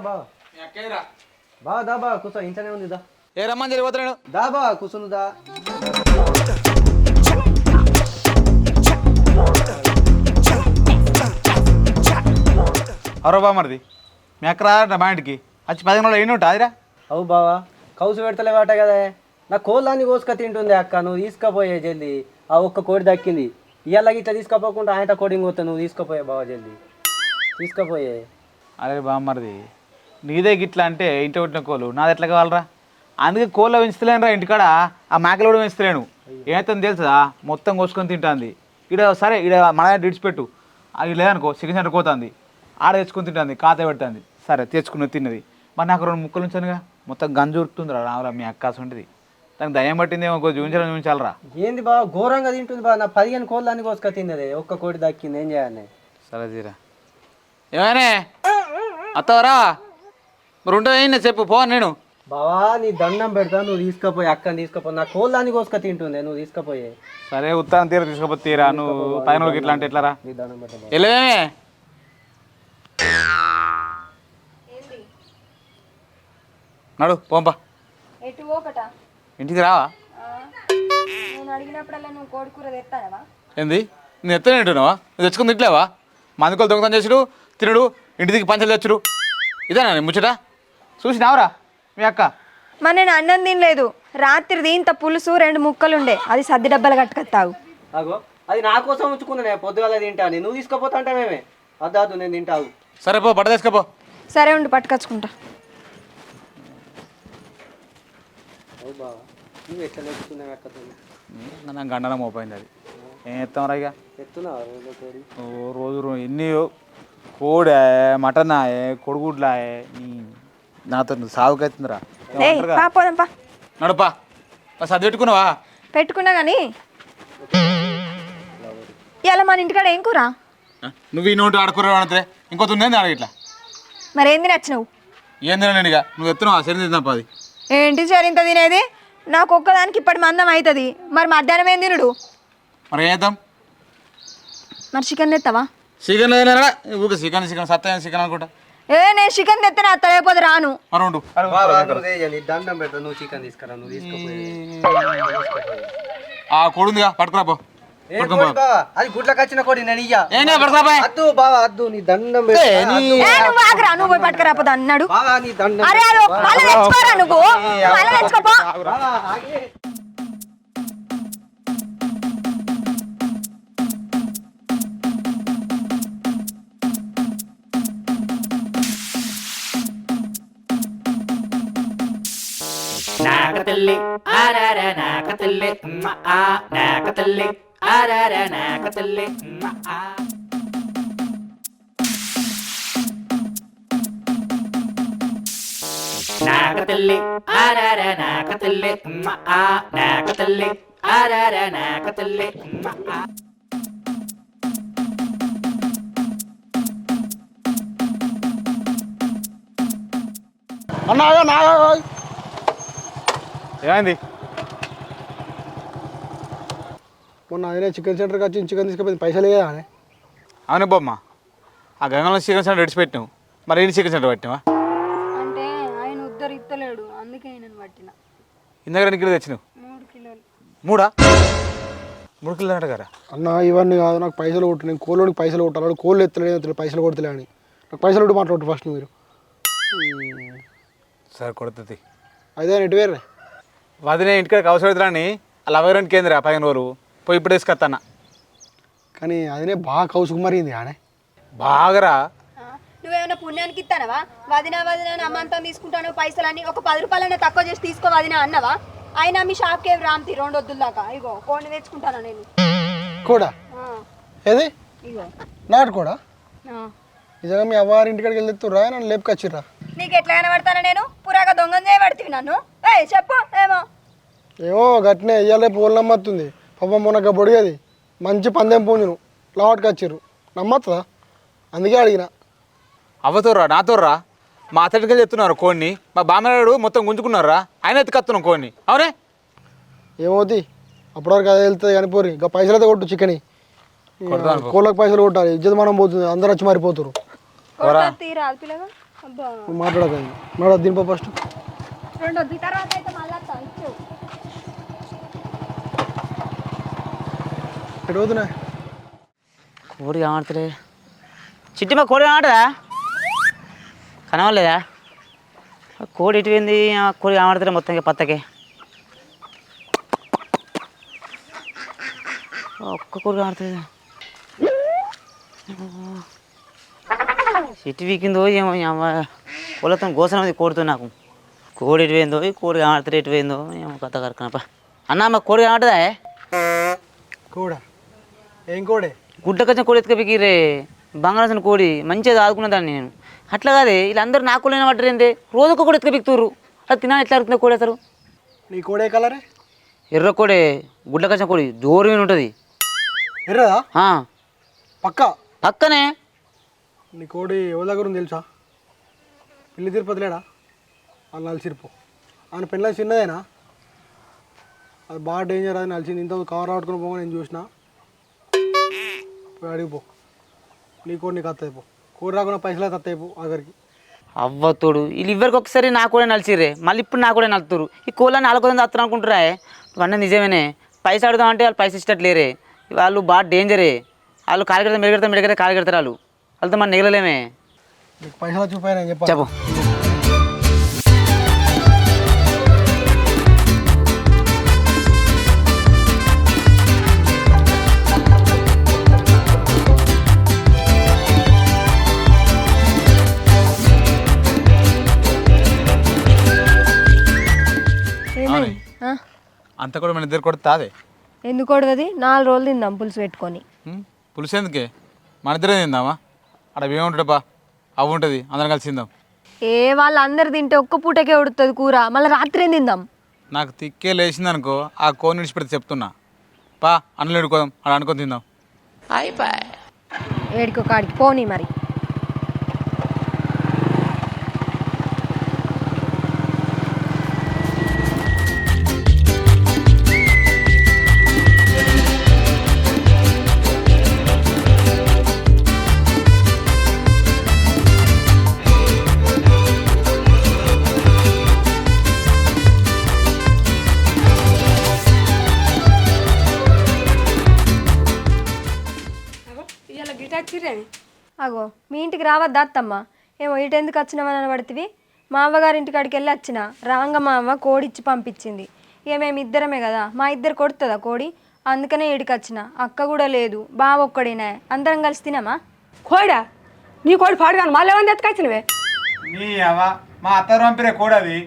బా బా దా బా కూర్చో ఇంట్లోనే ఉంది దా ఏ రమ్మని జరిగిపోతున్నాడు దా బా కూర్చుంది దా అరో బామర్ది మీ అక్క రాదట మా ఇంటికి వచ్చి పదిహేను రోజులు అయిన ఉంటా అదిరా అవు బావా కౌసు పెడతలేవాట కదా నా కోళ్ళని కోసుక తింటుంది అక్క నువ్వు తీసుకుపోయే జల్ది ఆ ఒక్క కోడి దక్కింది ఇవాళ ఇట్లా తీసుకుపోకుండా ఆయన కోడింగ్ పోతా నువ్వు తీసుకుపోయే బావా జల్ది తీసుకుపోయే అరే బామ్మర్ది నీదే గిట్లా అంటే ఇంటి కొట్టిన కోళ్ళు నాది ఎట్లా కావాలరా? అందుకే కోళ్ళ పెంచుతలేను రా ఇంటికాడ. ఆ మేకలు కూడా పెంచుతలేను. ఏమైతుంది తెలుసా? మొత్తం కోసుకొని తింటుంది. ఇక్కడ సరే ఇక్కడ మన విడిచిపెట్టు అది లేదనుకో చికెన్ సెంటర్ పోతుంది. ఆడ తెచ్చుకొని తింటుంది కాత పెడుతుంది. సరే తెచ్చుకుని తిన్నది. మరి నాకు రెండు ముక్కలు ఉంచానుగా. మొత్తం గంజు ఉరుకుతుంది రా రావురా మీ అక్క ఉంటుంది దానికి దయ్యం పట్టిందేమో కొంచెం చూపించాలని చూపించాలరా. ఏంది బావ ఘోరంగా తింటుంది బా నా పదిహేను కోళ్ళని కోసుక తిన్నది. ఒక్క కోడి దక్కింది ఏం చేయాలి? సరే తీరా. ఏమైనా? అత్తవరా? మరి చెప్పు పో నేను. బావా నీ దండం పెడతా నువ్వు తీసుకుపోయి అక్కని తీసుకుపో నా కోళ్ళని కోసుక తింటుంది నువ్వు తీసుకుపోయే. సరే ఉత్తరం తీర తీసుకపోతే తీరా నువ్వు పైన ఇట్లా అంటే ఎట్లా నీ దండం పెడతా నడు పోంపా. ఎటు ఇంటికి రావా? నేను అడిగినప్పుడల్లా నువ్వు కోడి కూర తెస్తానవా ఏంది? నేను ఎత్తనే తింటున్నావా నువ్వు తెచ్చుకుని తింటలేవా? మందుకోలు దొంగతనం చేసుడు తినడు ఇంటి దిగి పంచలు తెచ్చుడు ఇదేనా ముచ్చట? చూసినావురా మీ అక్క. మరి నేను అన్నం తినలేదు. రాత్రిది ఇంత పులుసు రెండు ముక్కలుండే. అది సద్ది డబ్బాలు కట్టుకొస్తావు. అగో అది నా కోసం ఉంచుకున్నా పొద్దుగాల తింటాను నువ్వు తీసుకుపోతా అంటే మేమే. అద్దాదు నేను తింటావు. సరే పో బట్ట తీసుకపో. సరే ఉండి పట్టుకొచ్చుకుంటా. నువ్వు ఎట్లా గండన మోపోయింది అది. ఏం చేస్తాం ఇక? ఎత్తున్నావా రోజు కోడి? ఓ రోజు రో- ఎన్ని కోడే మటన్ కొడుగుడ్లా నాతో సాగుకైతుందిరా ఏ పా పోదాం పా. నడుపా. సర్ది పెట్టుకున్నావా పెట్టుకున్నా కానీ ఇవాళ మన ఇంటికాడ ఏం కూర? ఆ, నువ్వు ఈ నోటి ఆడుకురా అంటే ఉంది ఆడ ఇట్లా? మరి ఏంది నచ్చినావు? ఏం తినలేను ఇక. నువ్వు ఎత్తున్నావా సరే తిందాం ఏంటి సరే ఇంత తినేది? నాకు ఒక్కదానికి ఇప్పటి మందం అవుతుంది మరి మధ్యాహ్నం ఏం తినుడు? మరి ఏం చేద్దాం? మరి చికెన్ తెస్తావా చికెన్ చికెన్ చికెన్ సత్తా చికెన్ అనుకుంటా? ఏ నేను చికెన్ తెస్తే అత్త లేకపోతే రాను. నీ దండం పెడతా నువ్వు చికెన్ తీసుకురా నువ్వు ఆ కొడుందిగా పట్టుకురా పో. అది గుడ్లకు వచ్చిన కోడి నేను ఇయ్యా. పట్టుకురా. అద్దు బావా అద్దు నీ దండం నువ్వు ఆగరా నువ్వు పోయి పట్టుకురాపోతా అన్నాడు. బావా నీ దండం అరే నువ్వు? நாகத்தல்லி ஆரார நாகத்தல்லி ஆ நாகத்தல்லி ஆரார நாகத்தல்லி ஆ நாகத்தல்லி ஆரார நாகத்தல்லி ஆ நாகத்தல்லி ஆரார நாகத்தல்லி ஆ அண்ணாவே நாகாய் ఏమైంది? మొన్న అదే చికెన్ సెంటర్కి వచ్చి చికెన్ తీసుకుపోయింది. పైసలు లేదా అని? అవును బొమ్మ. ఆ గంగలో చికెన్ సెంటర్ విడిచిపెట్టినావు. మరి ఏంటి చికెన్ సెంటర్ పెట్టినావా? అంటే ఆయన ఉద్దరు ఇత్తలేడు. అందుకే ఆయన పట్టిన. ఇందాక రెండు కిలో తెచ్చినావు. మూడు కిలోలు. మూడా? మూడు కిలో అడగారా అన్న ఇవన్నీ కాదు. నాకు పైసలు కొట్టు. నేను పైసలు కొట్టాలి. కోళ్ళు ఎత్తలేదు ఎత్తలేదు పైసలు కొడతలే అని. నాకు పైసలు కొట్టి మాట్లాడు ఫస్ట్ మీరు. సరే కొడుతుంది. అదే నెట్ వేరే వదిలే ఇంటికి అవసరం అని అలా అవగారికి ఏందిరా పదిహేను రోజు పోయి ఇప్పుడు వేసుకొస్తాను కానీ అదనే బాగా కౌసుకు మరింది ఆనే. బాగరా. నువ్వేమైనా పుణ్యానికి ఇస్తానవా వదిన వదిన అమ్మంతం తీసుకుంటాను పైసలని ఒక పది రూపాయలైనా తక్కువ చేసి తీసుకో వదిన అన్నవా? అయినా మీ షాప్కి ఏం రామ్తి రెండు వద్దుల దాకా ఇగో కోడిని తెచ్చుకుంటాను నేను? కూడా? ఏది? ఇగో. నాటు కూడా. నిజంగా మీ అవ్వారి ఇంటికాడికి వెళ్ళి ఎత్తురా నన్ను లేపుకొచ్చిర్రా? నీకు ఎట్లా కనబడతానా నేను? పురాగా దొంగం చేయబడుతుంది నన్ను? ఏయ్ చెప్పు ఏమో. ఏమో గట్టినే ఇయ్యాలే పూలు నమ్మత్తుంది. పాప మొన్న పొడిగది మంచి పందెం పూంజును. లావాట్కి వచ్చిర్రు. నమ్మత్తుందా? అందుకే అడిగిన. అవ్వతోర్రా నాతోర్రా మా అతడికి చెప్తున్నారు కోడిని. మా బామ్మగారు మొత్తం గుంజుకున్నారా? ఆయన ఎత్తుకత్తున్నాం కోడిని. అవునే? ఏమవుతుంది అప్పటివరకు అదే వెళ్తుంది కానీ పోరి. ఇంకా పైసలు అయితే కొట్టు చికెన్. కొడతాను పో. కోళ్ళకి పైసలు కొట్టాలి. ఇజ్జత మనం పోతుంది. అందరు వచ్చి మారిపోతారు. తీరా పిల్లగా? అబ్బా. నువ్వు మాట్లాడకండి ఫస్ట్. రెండు వద్దు తర్వాత అయితే మళ్ళీ కోడి కావట్లే చిట్టి మా కోడి కావట్దా కనవలేదా కోడి ఇటు పోయింది? ఆ కోడి కావడతలే మొత్తం పత్తకే. ఒక్క కోడి కావట్లేదు చిట్టి వీకిందో ఏమో పొలతో గోసనం కోడితో నాకు. కోడి ఇటు పోయిందో ఈ కోడి కావడతలే ఇటు పోయిందో ఏమో కథ కరకనప్ప అన్న మా కోడి కావట్దా కోడా? ఏం కోడే? గుడ్డకొచ్చిన కోడి ఎత్తుకపోయి బంగాళాసిన కోడి మంచిగా ఆదుకున్న దాన్ని నేను. అట్లా కాదే వీళ్ళందరూ నా కోళ్ళైనా ఏంటి రోజుకు కూడా ఎత్తుకపోతుర్రు అట్లా తినాలి ఎట్లా అడుగుతున్నా కోడి అసలు? నీ కోడే కలరే? ఎర్ర కోడే గుడ్డకొచ్చిన కోడి జోరు మీద ఉంటుంది. ఎర్రదా? పక్క? పక్కనే. నీ కోడి ఎవరి దగ్గర ఉంది తెలుసా? పిల్లి తిరుపతి లేడా వాళ్ళు నలిసిరిపో ఆయన పిల్లలు చిన్నదేనా? అది బాగా డేంజర్ అది నలిసింది ఇంత కవర్ ఆడుకుని పోగా నేను చూసిన. పోయి అడిగిపో నీ కోడి నీకు అత్తయ్య పో. కోడి రాకుండా పైసలు అత్తయ్య పో ఆఖరికి. అవ్వతోడు వీళ్ళు ఇవ్వరికి ఒకసారి నా కూడా నలిచిర్రే. మళ్ళీ ఇప్పుడు నా కూడా నలుతురు. ఈ కోళ్ళని అలకొదని అత్తరు అనుకుంటారా అన్న నిజమేనే. పైసలు అడుగుదాం అంటే వాళ్ళు పైసలు ఇచ్చట్లేరే వాళ్ళు బాగా డేంజరే వాళ్ళు కాలిగడతా మెరుగడతా మెరుగడతా కాలిగడతారు వాళ్ళు. వాళ్ళతో మనం నెగలలేమే నీకు పైసలు చూపాయి నేను చెప్పాను చెప్పు. అంత కూడా మన ఇద్దరు కొడుతా అదే ఎందుకు కొడవది నాలుగు రోజులు తిందాం పులుసు పెట్టుకొని. పులుసు ఎందుకే? మన ఇద్దరే తిందామా? అక్కడ ఏముంటుందప్పా అవి ఉంటుంది అందరం కలిసి తిందాం. ఏ వాళ్ళందరు తింటే ఒక్క పూటకే ఉడుతుంది కూర. మళ్ళీ రాత్రి ఏం తిందాం? నాకు తిక్కే లేచింది అనుకో ఆ కోన్ విడిచిపెడితే చెప్తున్నా. పా అన్నలు ఎడుకోదాం అక్కడ అనుకొని తిందాం. ఏడికో కాడికి పోనీ మరి. అగో మీ ఇంటికి రావద్దా అత్తమ్మ? ఏమో ఇటు ఎందుకు వచ్చినామని అనబడితివి? మా అవ్వగారి ఇంటికి అడికి వెళ్ళి వచ్చిన. రాంగ మా అవ్వ కోడి ఇచ్చి పంపించింది. ఇక మేము ఇద్దరమే కదా? మా ఇద్దరు కొడుతుందా కోడి? అందుకనే ఇడికి వచ్చిన. అక్క కూడా లేదు. బావ ఒక్కడేనా. అందరం కలిసి తినమా? కోడా? నీ కోడి పాడుగాను మళ్ళీ ఏమన్నా ఎత్తుకొచ్చినవే? నీ అవ్వ మా అత్తారు పంపిరే కూడా అది.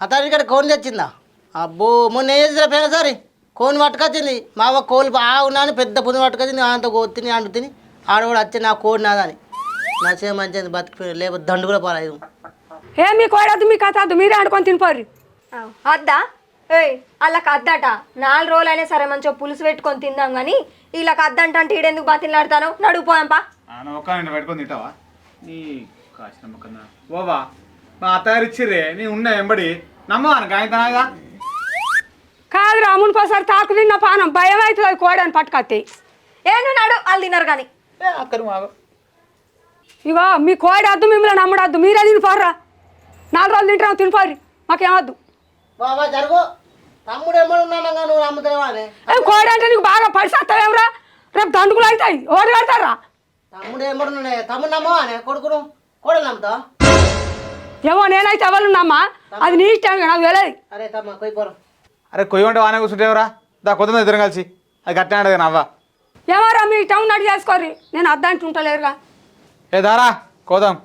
అతను ఇక్కడ కోన్ తెచ్చిందా? అబ్బో మొన్న ఏం చేసిన పోయినసారి కోన్ పట్టుకొచ్చింది. మా అవ్వ కోళ్ళు బాగున్నాను పెద్ద పుంజు పట్టుకొచ్చింది. అంత తిని అంటు తిని. ఆడ కూడా వచ్చి నా కోడి నాదని. నా చే మంచిది బతికిపోయి లేకపోతే దండు కూడా పాలేదు. ఏ మీ కోడద్దు మీ కథ వద్దు మీరే అనుకొని తినిపోర్రి. అద్దా? ఏయ్ వాళ్ళకి అద్దట. నాలుగు రోజులు అయినా సరే మంచిగా పులుసు పెట్టుకొని తిందాం కానీ వీళ్ళకి అద్దంట అంటే ఈడెందుకు బాతిలాడతాను నడుపుపోయాంపా నిన్న పెట్టుకొని తింటావా? నీ కాసిన మొక్కన్నా ఓవా మా అత్తగారు ఇచ్చిర్రే నీ ఉన్న ఎంబడి నమ్మవాను గాయతనాగా కాదు రాముని పోసారి తాకు తిన్న పానం. భయం అవుతుంది కోడని పట్టుకొత్తే. ఏ నువ్వు నడు వాళ్ళు తినరు కానీ అక్కరు మాకు ఇగో మీ కోడి వద్దు మిమ్మల్ని నమ్మడద్దు. మీరే తినిపోర్రా. నాలుగు రోజులు తింటాం తినిపోర్రి. మాకేమద్దు. బాబా జరుగు. తమ్ముడు ఎమ్మడు ఉన్నాను నువ్వు నమ్ముతావా అని. ఏం కోడి అంటే నీకు బాగా పడిసేస్తావేమ్రా రేపు దండుకులు అవుతాయి. ఓడి కడతారా తమ్ముడు ఎమ్మడు ఉన్నాడే. తమ్ముడు నమ్మవా అని? కొడుకును. కోడలు నమ్ముతావా? ఏమో నేనైతే ఎవరు నమ్మా. అది నీ ఇష్టం నాకు తెలియదు అరే తమ్మ కొయ్యి పోరు. అరే కొయ్యి ఉంటే వానే కూర్చుంటేవరా దా కొద్దిగా ఇద్దరం కలిసి. అది కట్టిన అడగా నవ్వా. ఏమోరా మీ ఉన్నట్టు చేసుకోర్రి నేను అద్దంటి ఉంటలేరుగా. ఏ దారా కోదాం.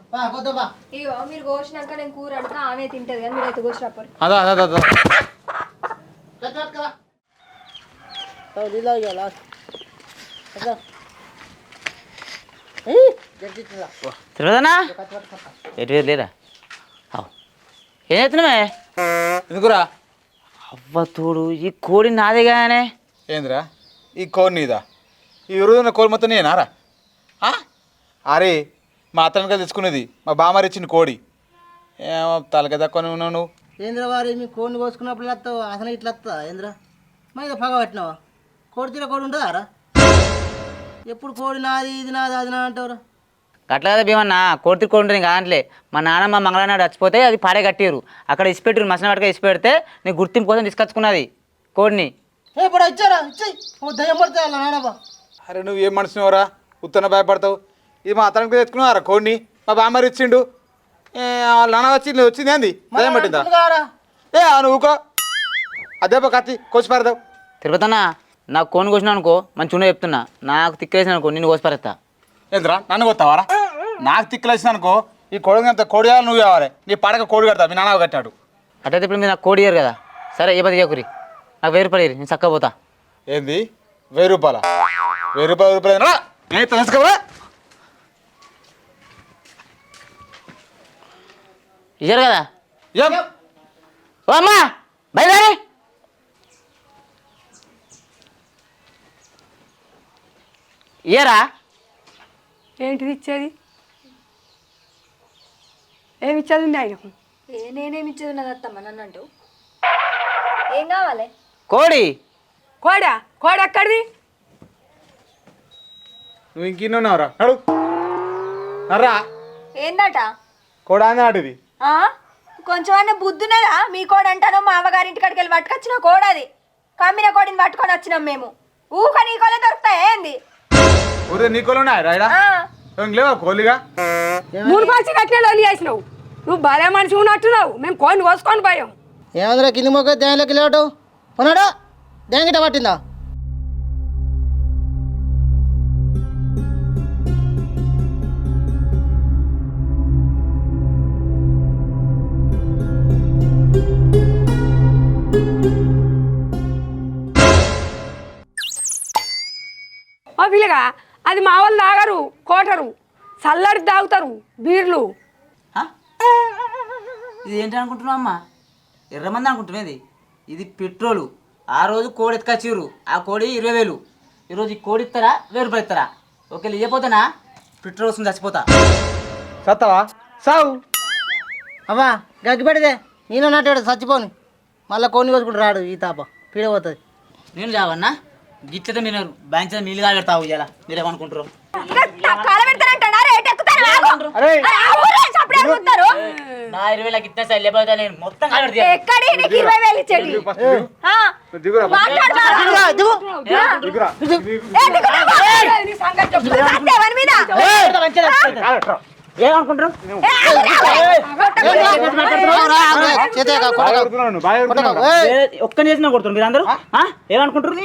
ఇగో మీరు కోసినాక నేను కూర అంటున్నా ఆమె తింటది కానీ కోసినప్పుడు అదా అదా అదా ఎటు లేరా అవు. ఏం చేస్తున్నావే? ఎందుకురా? అవ్వ తోడు ఈ కోడి నాదే కానీ ఏందిరా? ఈ కోడి నీదా? ఈ ఎరువున్న కోడి మొత్తం నేనారా ఆ? అరే మా అత్తనక తెచ్చుకునేది మా బామ్మారి ఇచ్చిన కోడి. ఏమో తలక తక్కువ ఉన్నావు నువ్వు. ఏంద్ర వారి మీ కోడిని కోసుకున్నప్పుడు వస్తావు? అసలు ఇట్లా వస్తుందా ఏంద్ర? మా ఇది పగ పట్టినావా? కోడి తీర కోడి ఉంటుందా రా? ఎప్పుడు కోడి నాది ఇది నాది అది నా అంటావురా? అట్లా కదా భీమన్న? కోటి కోటి కాదంట్లే మా నాన్నమ్మ మంగళనాడు చచ్చిపోతే అది పాడే కట్టారు అక్కడ ఇసిపెట్టారు మసిన పట్టుగా ఇసిపెడితే నీకు గుర్తింపు కోసం తీసుకొచ్చుకున్నది కోడిని. ఏ ఇప్పుడు ఇచ్చారా? ఇచ్చేయి. ఓ దయ్యం పడితే వాళ్ళ అరే నువ్వు ఏం మనిషినవరా? ఉత్తన భయపడతావు. ఇది మా అతనికి తెచ్చుకున్నారా కోడిని. మా బామ్మరి ఇచ్చిండు. ఏ, వాళ్ళ నాన్న వచ్చింది వచ్చింది ఏంది? దయ్యం పట్టిందా? ఏ ఆ నువ్వు ఊకో. అదే కత్తి కోసి పారదావు తిరుపతన్న నాకు కోని కోసిన అనుకో మంచిగా చెప్తున్నా. నాకు తిక్కేసిన అనుకో నిన్ను కోసిపారేస్తా ఏంద్రా నన్ను కొత్తావారా నాకు తిక్కలేసిన అనుకో ఈ కోడి అంత కోడి కావాలి నువ్వు కావాలి. నీ పడక కోడి కడతా మీ నాన్న కట్టాడు. అట్లయితే ఇప్పుడు మీరు నాకు కోడి ఇయ్యరు కదా? సరే ఏ పది చేయకురి నాకు వేరు పడేరు నేను చక్కగా పోతా. ఏంది? వెయ్యి రూపాయల? వెయ్యి రూపాయలు రూపాయలు నేను తెలుసుకోవా ఇయ్యరు కదా? ఏం? ఓ అమ్మా బయలుదేరి. ఇయ్యరా? ఏంటిది ఇచ్చేది? ఏమి ఇచ్చేది ఉంది ఆయనకు? ఏ నేనేమి ఇచ్చేది ఉన్నది అత్తమ్మ నన్ను అంటూ ఏం కావాలి? కోడి. కోడా? కోడ ఎక్కడిది? నువ్వు ఇంకిన్నున్నావురా నడు. నర్రా. ఏందట? కోడా ఆ? కొంచెం అన్న బుద్ధున్నదా? మీ కోడ అంటాను మా అవ్వగారింటి కాడికి వెళ్ళి పట్టుకొచ్చిన కోడ అది. కమ్మిన కోడిని పట్టుకొని వచ్చినాం మేము. ఊక నీ కోలే దొరుకుతాయి ఏంది? ఊరే నీ కోళ్ళు ఉన్నాయా రాయడా లేవా కోళ్ళిగా? మూడు పాచి కట్టిన లోలి చేసినావు. నువ్వు భలే మనిషి ఉన్నట్టున్నావు. మేము కోడిని కోసుకొని పోయాం. ఏమందిరా కింది మొక్క దేనిలోకి లేవటు? ఉన్నాడు? దేని గిట్ట పట్టిందా? ఓ పిల్లగా అది మా వాళ్ళు తాగరు కోటరు చల్లడి తాగుతారు బీర్లు. ఇది ఏంటి అనుకుంటున్నావు అమ్మా? ఎర్రమంది అనుకుంటున్నది ఇది పెట్రోలు. ఆ రోజు కోడి ఎత్తుకొచ్చిర్రు. ఆ కోడి ఇరవై వేలు. ఈరోజు ఈ కోడి ఇస్తారా వెయ్యి రూపాయలు ఇస్తారా ఒకవేళ ఇవ్వపోతేనా పెట్రోల్ వస్తుంది చచ్చిపోతా. సత్తవా? సావు. అవ్వా గగ్గి పెడితే నేను నాటాడు చచ్చిపోను. మళ్ళీ కొన్ని రోజు కూడా రాడు ఈ తాప. పీడ పోతుంది. నేను చావన్నా గిట్లతో మీరు బ్యాంక్ నీళ్ళు కాగెడతావు ఇలా మీరేమనుకుంటారు. నా ఇరవై వేలకు ఇస్తే సరే లేకపోతే నేను మొత్తం ఏమనుకుంటారు? ఏ, ఆగు, ఆగు. ఒక్క చేసిన కొడుతున్నారు మీరు అందరూ? ఏమనుకుంటారు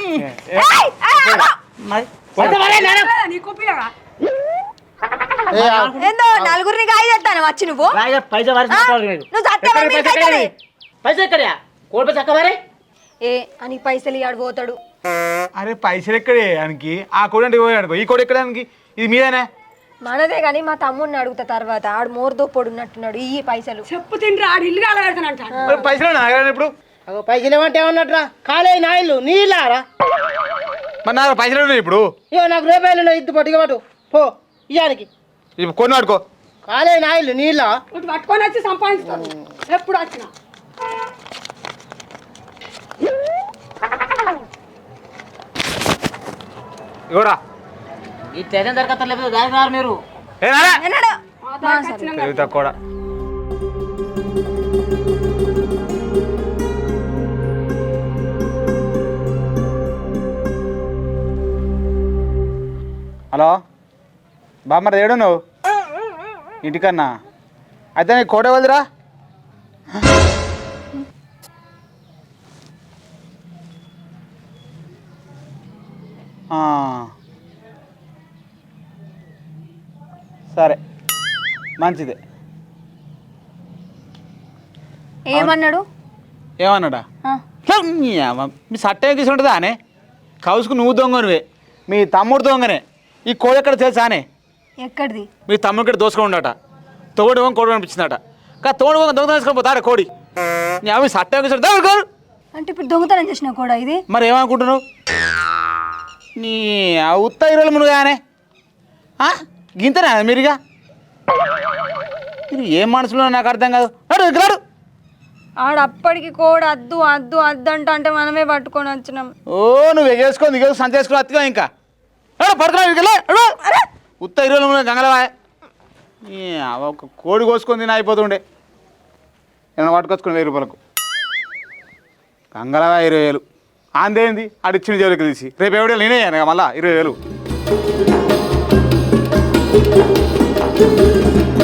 ఏందో నలుగురిని గాయ చేస్తాను వచ్చి నువ్వు? పైసా. పైసా ఎక్కడా కోడి పైసా ఎక్క వారే? ఏ అని పైసలు ఇయ్యాడు పోతాడు. అరే పైసలు ఎక్కడే ఆయనకి? ఆ కోడి అంటే పోయాడు ఈ కోడి ఎక్కడానికి ఇది మీదేనే? మనదే కానీ మా తమ్ముడిని అడుగుతా తర్వాత. ఆడు మోర్దో పొడున్నట్టున్నాడు ఈ పైసలు. చెప్పు తిండ్రా ఆడు ఇల్లు కాలబెడతానంట మరి పైసలు నాగరాని ఇప్పుడు? అగో పైసలు ఏమంటే ఏమన్నట్రా కాలే నా ఇల్లు నీ ఇల్లారా మరి నా పైసలు ఉన్నాయి ఇప్పుడు? ఇగో నాకు రూపాయలు ఇద్దు పట్టుకు పట్టు. పో ఇయ్యానికి. ఇప్పుడు కొన్ని ఆడుకో కాలే నా ఇల్లు నీ ఇల్లా పట్టుకొని వచ్చి సంపాదిస్తాను. ఎప్పుడు వచ్చినా. ఇవ్వరా ఈ టెన్షన్ దొరకత్తారు లేకపోతే దానికి రారు మీరు. తెలివి తక్కువ హలో? బామ్మర్ ఏడు నువ్వు ఇంటికన్నా? అయితే నీ కోట వదిరా సరే. మంచిదే. ఏమన్నాడు? ఏమన్నాడా? మీ సట్టే తీసుకుంటుందా అనే కౌసుకు నువ్వు దొంగనువే. మీ తమ్ముడు దొంగనే. ఈ కోడి ఎక్కడ తెలుసా అనే? ఎక్కడిది? మీ తమ్ముడు ఇక్కడ దోసుకొని ఉండట. తోడు వంగ కోడి అనిపించిందట కా తోడు వంగ దొంగ తీసుకొని పోతాడు కోడి? అవి సట్టే తీసుకుంటా అంటే ఇప్పుడు దొంగతనం చేసిన కూడా ఇది? మరి ఏమనుకుంటున్నావు? నీ ఆ ఉత్త ఇరవై మునుగా అనే గింతనా మీరుగా? మీరు ఏం మనసులో నాకు అర్థం కాదు. నడు ఇక్కడ. ఆడు అప్పటికి కూడా అద్దు అద్దు అద్దు అంట అంటే మనమే పట్టుకొని వచ్చినాం. ఓ నువ్వు ఎగేసుకొని దిగేసుకొని సంత వేసుకొని అత్తిగా ఇంకా పడుతున్నావు ఇక్కడ ఉత్త ఇరవై గంగలవా ఈ అవ ఒక కోడి కోసుకొని తిని అయిపోతుండే. ఏమైనా పట్టుకొచ్చుకుని వెయ్యి రూపాయలకు. కంగళ ఇరవై వేలు. అందేంది ఆడిచ్చిన జోలికి తీసి. రేపు ఎవడో నేనే మళ్ళా ఇరవై వేలు. Müzik